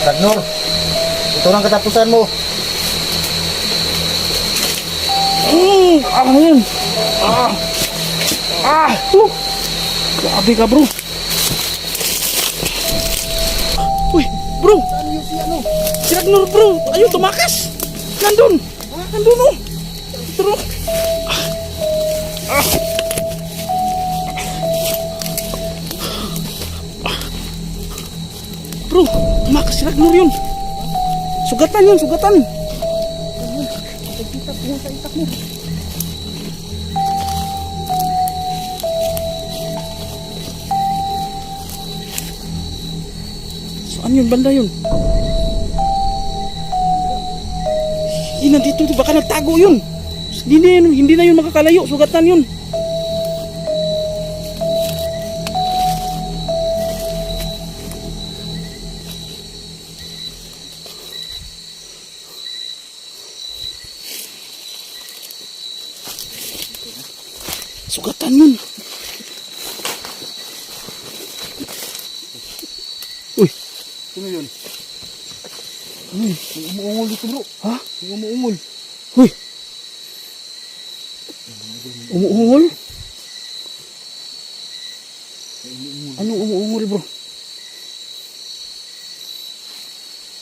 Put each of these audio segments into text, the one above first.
Ragnor, ito ang katapusan mo. Mm, ano yun? Ah! Ah! Oh! Grabe ka bro. Uy, bro! Si Ragnar bro! Ayun, tumakas! Nandun! Nandun oh! Ah! Ah! Ah! Bro, tumakas si Ragnar yun! Sugatan yun, sugatan! Itak mo sa itak mo. Saan yun? Banda yun? Hindi nandito. Baka nagtago yun. Hindi na yun, hindi na yun makakalayo. Sugatan yun. Sugatan yun. Uy, Sino yun? Yun? May umuungol dito bro. ha? May umuungol. Uy! Umuungol? Ano umuungol bro?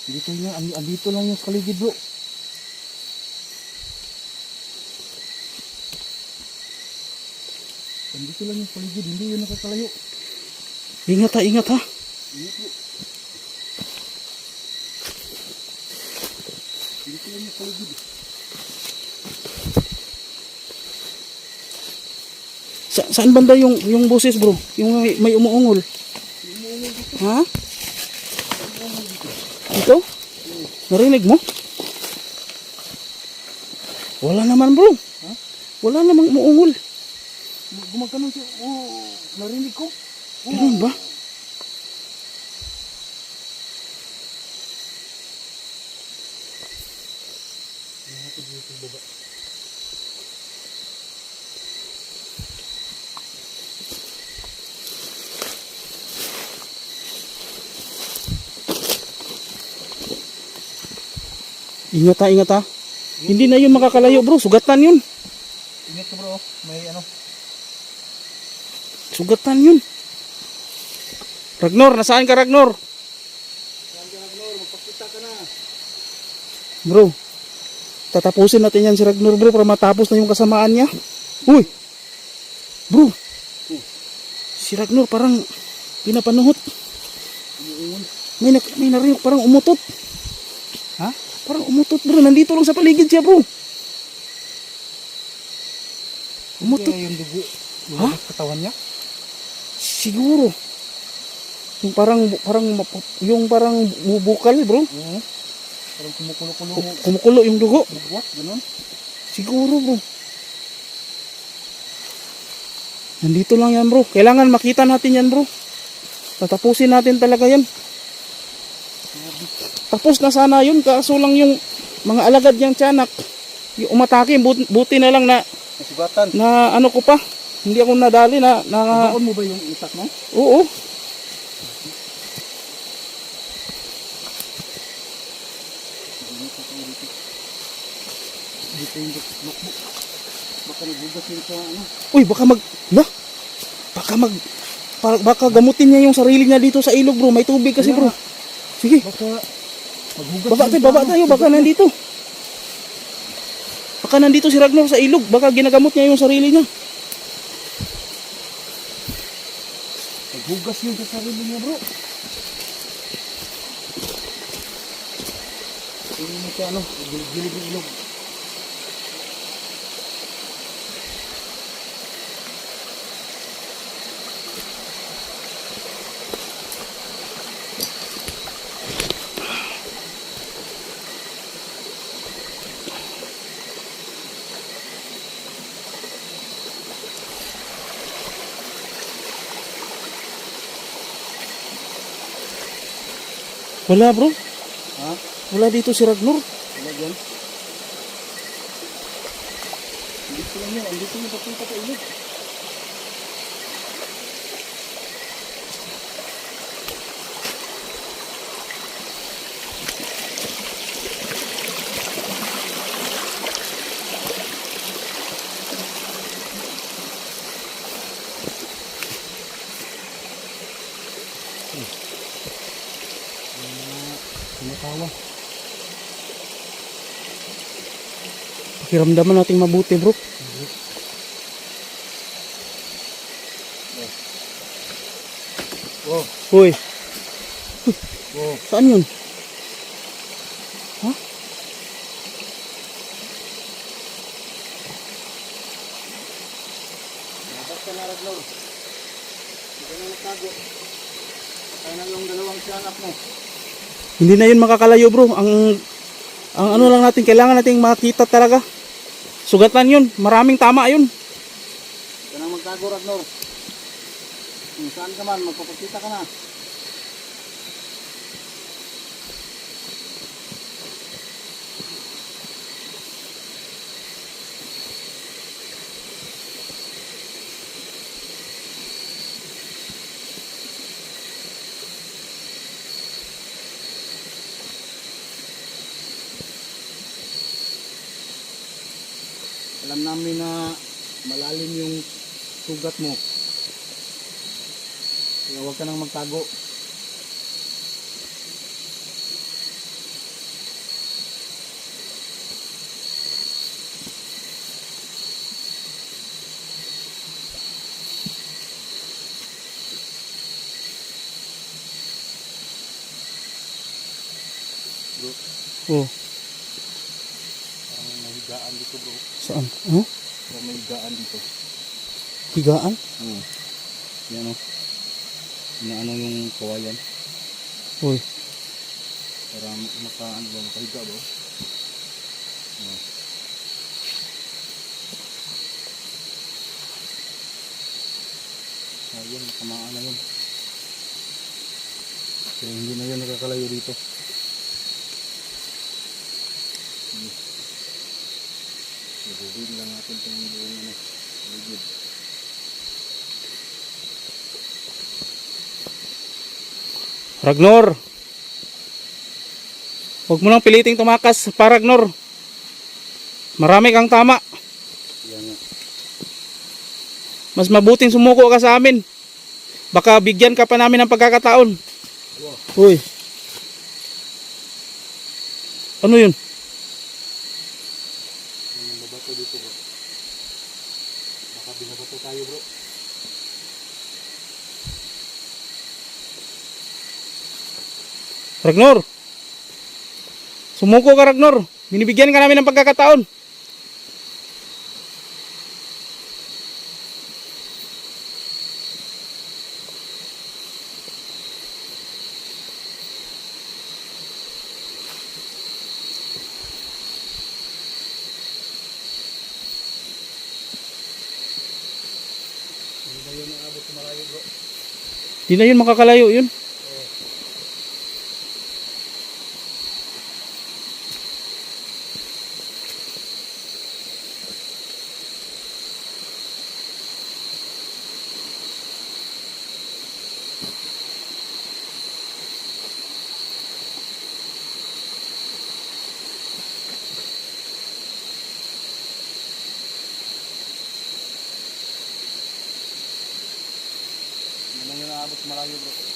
Dito and- andito lang yung sa paligid bro. Andito lang yung paligid, hindi yun nakakalayo. Ingat ha, ingat ha. Dito lang yung paligid. Sa, saan banda yung yung boses bro? Yung may, may umuungol. Ha? Dito? Narinig mo? Wala naman bro. Ha? Wala namang umuungol. Gumagano siya. Oh, narinig ko. Ganun ba? Ingat ha, ingat ha. Hindi na yun makakalayo bro, sugatan yun. Ingat ka bro, may ano. Sugatan yun. Ragnor, nasaan ka Ragnor? Magpakita ka na. Bro, tatapusin natin yan si Ragnor bro para matapos na yung kasamaan niya. Uy! Bro! Si Ragnor parang pinapanuhot. May, na, may narinig parang umutot. Ha? Parang umutot bro, nandito lang sa paligid siya bro. Umutot. Kaya yung dugo. Ha? katawan niya. Siguro. Yung parang, parang, yung parang bubukal bro. Oo. Parang kumukulo-kulo. Ku- Kumukulo yung dugo. Bugwat, ganun. Siguro bro. Nandito lang yan bro. Kailangan makita natin yan bro. Tatapusin natin talaga yan. Tapos na sana yun. Kaso lang yung mga alagad niyang tiyanak. Yung umatake. Buti, buti na lang na, Nasugatan. na ano ko pa. Hindi ako nadali na, na Nabaon mo ba yung itak mo? oo. Dito yung notebook. Baka nagbugas yun sa ano. Uy, baka mag... La? Baka mag... pa- Baka gamutin niya yung sarili niya dito sa ilog bro. May tubig kasi bro. Sige. Baka maghugas Baba tayo, baba tayo, baka nandito. Baka nandito si Ragnar sa ilog, baka ginagamot niya yung sarili niya. Maghugas yun sa niya bro. Tingnan mo siya ano, gilid ng ilog. Wala bro, Ha? wala dito si Ragnar. Wala dyan. Andito lang yun, andito yung papunta sa ilog. Pakiramdaman natin mabuti bro. Oh, Uy, oh. saan yun? Ha? Hindi na yun makakalayo bro. Ang ang ano lang natin, kailangan nating makita talaga. Sugatan yun. Maraming tama yun. Ka na magtago, Ragnor. Kung saan ka man, magpapakita ka na. Namin na malalim yung sugat mo. Kaya huwag ka nang magtago. Oh, Parang may higaan dito bro. Saan? Huh? Parang may higaan dito. Higaan? Oo. Yan o. Inaano yung kawayan. Uy, Para maka, ano ba, makahiga ba? Oo. Ayun, nakamaan na yun. Kaya hindi na yun nakakalayo dito. Ibuhin lang natin itong buong ano, ligid. Ragnor. Huwag mo nang piliting tumakas pa Ragnor. Marami kang tama. Mas mabuting sumuko ka sa amin. Baka bigyan ka pa namin ng pagkakataon. Uy. Ano yun? Yung babato dito bro. Baka binabato tayo bro. Ragnor. Sumuko ka Ragnor. Binibigyan ka namin ng pagkakataon. Hindi na yun makakalayo yun.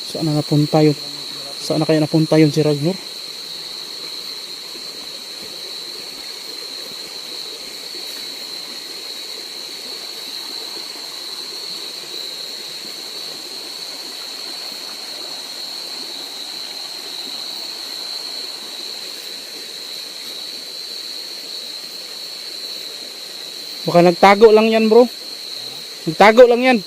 Saan na napunta yun? Saan na kaya napunta yun si Ragnor? Baka nagtago lang yan bro. Nagtago lang yan.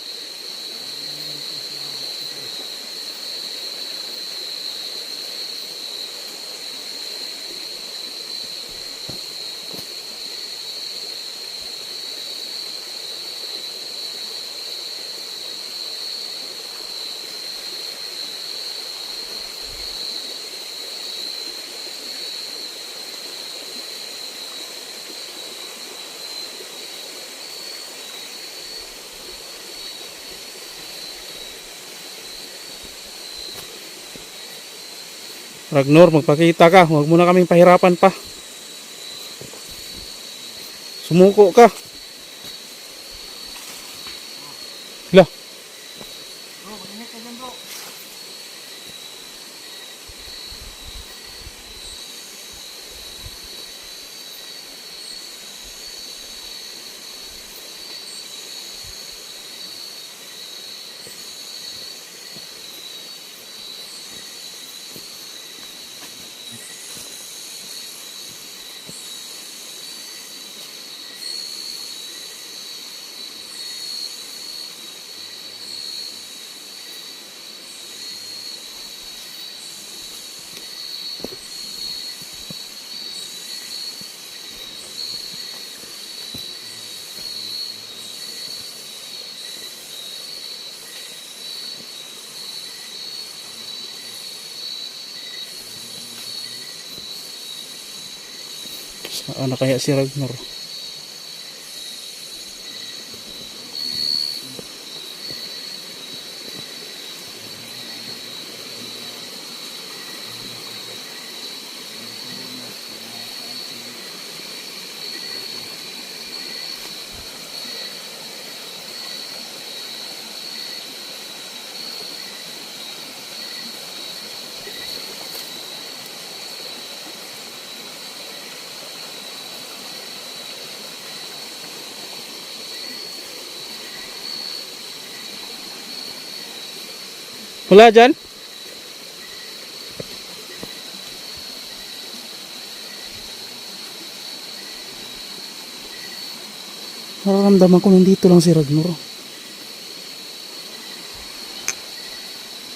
Ragnor, magpakita ka. Huwag mo na kaming pahirapan pa. Sumuko ka. Saan na kaya si Ragnar? Wala dyan? Nararamdaman ko nandito lang si Ragnar.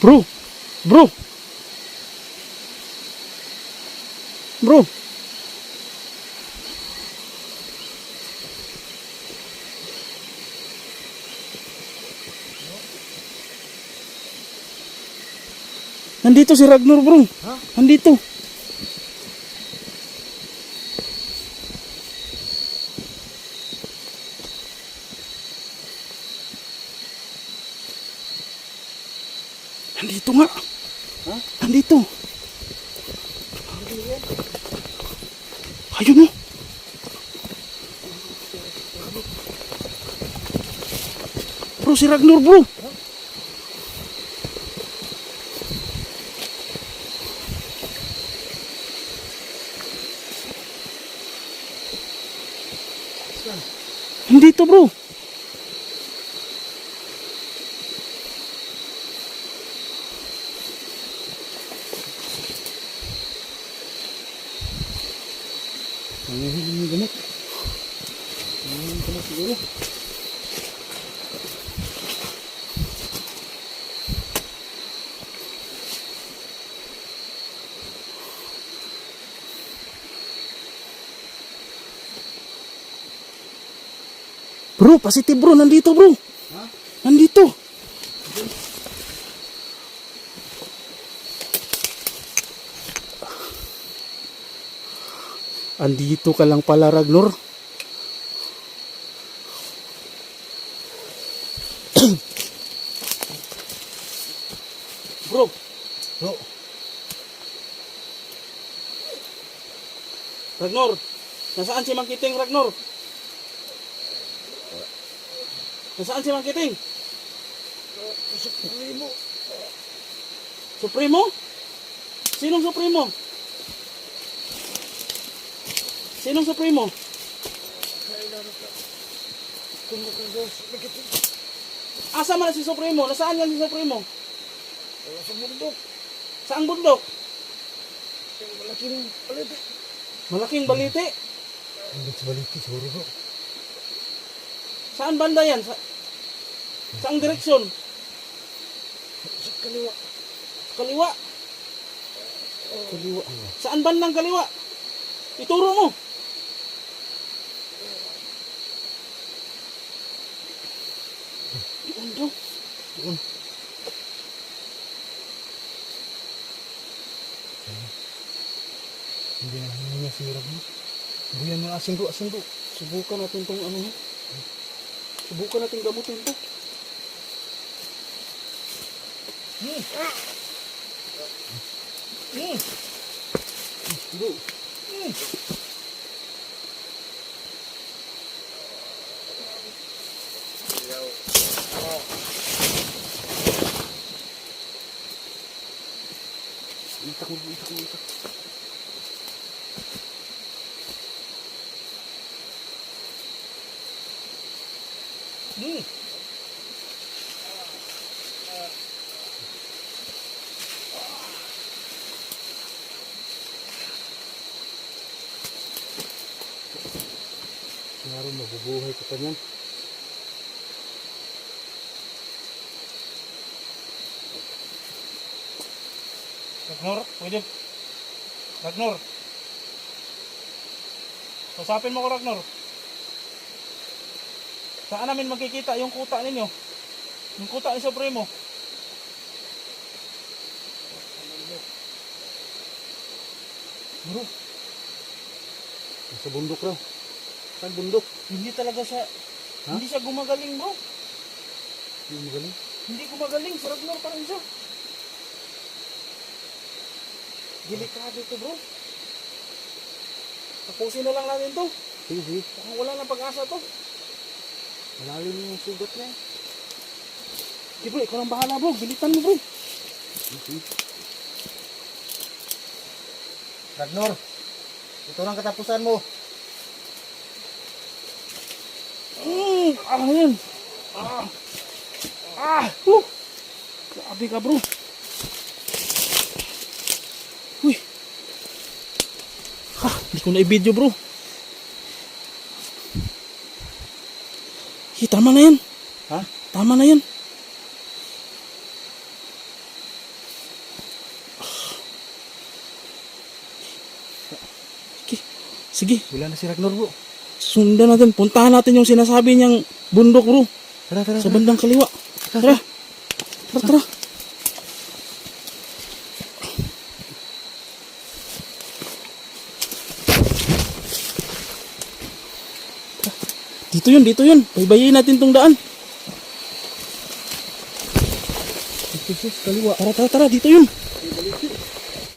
Bro! Bro! Bro! Nandito si Ragnar bro. Ha? Nandito. Nandito nga. Ha? Nandito. Ayun oh. Bro, si Ragnar bro. Nandito bro. Yung gamot? Ano yung gamot siguro? Bro, positive bro. Nandito bro. Ha? Nandito. Andito ka lang pala, Ragnar. bro, Bro, Ragnar. Nasaan si Mangkiting, Ragnar? Nasaan si Mangkiting? Supremo. Supremo? Sinong Supremo? Sinong Supremo? Asa man si Supremo? Nasaan yan si Supremo? Sa bundok. Saang bundok? Malaking palete. Malaking baliti. Hindi sa baliti siguro. Saan banda yan? Sa saang direksyon? Sa kaliwa. Kaliwa. Kaliwa. Saan bandang kaliwa? Ituro mo. Doon daw. Doon. Hindi na hindi niya sirap mo. Buyan ng asin bro, asin bro. Subukan natin tong ano. Subukan natin gamutin to. Hmm. Hmm. Bro. Hmm. Itak mo, itak mo, itak. Hmm. Laro mabubuhay ka pa niyan. Ragnar, pwede. Ragnar. Kasapin mo ko, Ragnar. Saan namin makikita yung kuta ninyo? Yung kuta ni Supremo. Bro. Sa bundok raw. Saan bundok? Hindi talaga siya, hindi siya gumagaling bro. Hindi magaling. Hindi gumagaling, si Ragnar pa rin siya. Delikado to bro. Tapusin na lang natin to. Sige, sige. Wala na pag-asa to. Malalim yung sugat niya. Sige bro, ikaw lang bahala bro. Bilitan mo bro. Sige. Ragnor, ito ang katapusan mo. Mm, ah, yan. Ah. Ah, huh. Grabe ka bro. Uy. Ha, hindi ko na i-video bro. Hi, tama na yan. Ha? Tama na yan. Sige, Wala na si Ragnor bro. sundan natin. Puntahan natin yung sinasabi niyang bundok bro. Bandang kaliwa. Tara. Tara, tara. Dito yun, dito yun. Baybayin natin tong daan. Sus, kaliwa. Tara, tara, tara. Dito yun.